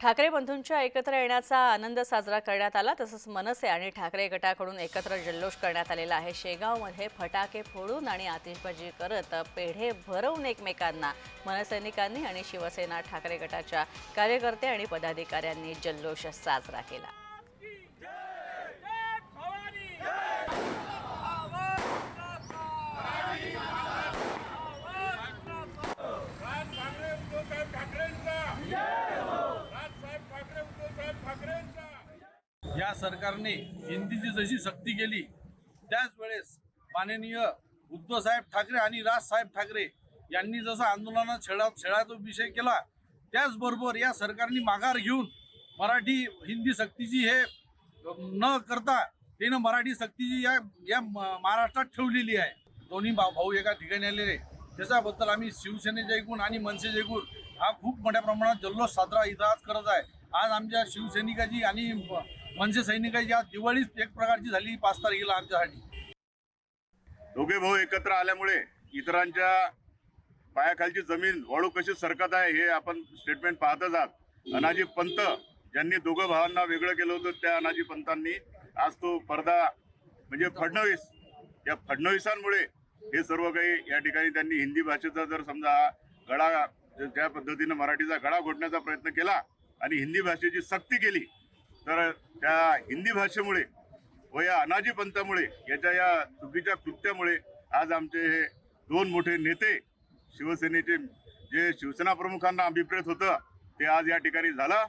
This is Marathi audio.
ठाकरे बंधूंच्या एकत्र येण्याचा आनंद साजरा करण्यात आला. तसंच मनसे आणि ठाकरे गटाकडून एकत्र जल्लोष करण्यात आलेला आहे. शेगावमध्ये फटाके फोडून आणि आतिषबाजी करत पेढे भरवून एकमेकांना मनसैनिकांनी आणि शिवसेना ठाकरे गटाच्या कार्यकर्ते आणि पदाधिकाऱ्यांनी जल्लोष साजरा केला राज ठाकरे उद्धवसाहेब ठाकरेंचा राजसाहेब ठाकरे उद्धवसाहेब ठाकरेंचा या सरकारने हिंदीची जशी सक्ती केली त्याच वेळेस माननीय उद्धवसाहेब ठाकरे आणि राजसाहेब ठाकरे यांनी जसं आंदोलनात छेडा छेडाचा विषय केला त्याचबरोबर या सरकारने माघार घेऊन मराठी हिंदी सक्तीची हे न करता त्यानं मराठी सक्तीची या या म- महाराष्ट्रात ठेवलेली आहे. दोन्ही भाऊ भाऊ एका ठिकाणी आलेले त्याच्याबद्दल आम्ही शिवसेनेचे एकूण आणि मनसे एकूण हा खूप मोठ्या प्रमाणात जल्लोष साजरा इथं आज करत आहे. आज आमच्या शिवसैनिकाची आणि मनसे सैनिकाची आज दिवाळीच एक प्रकारची झाली पाच तारखेला आमच्यासाठी. दोघे भाऊ एकत्र आल्यामुळे इतरांच्या पायाखालची जमीन वाळू कशी सरकत आहे हे आपण स्टेटमेंट पाहतच आहात. अनाजी पंत ज्यांनी दोघं भावांना वेगळं केलं होतं त्या अनाजी पंतांनी आज तो पडदा म्हणजे फडणवीस या फडणवीसांमुळे हे सर्व काही या ठिकाणी त्यांनी हिंदी भाषेचा जर समजा गळा ज्या पद्धतीनं मराठीचा गळा घोटण्याचा प्रयत्न केला आणि हिंदी भाषेची सक्ती केली तर त्या हिंदी भाषेमुळे व या अनाजी पंथामुळे याच्या या चुकीच्या कृत्यामुळे आज आमचे हे दोन मोठे नेते शिवसेनेचे जे शिवसेना प्रमुखांना अभिप्रेत होतं ते आज या ठिकाणी झालं.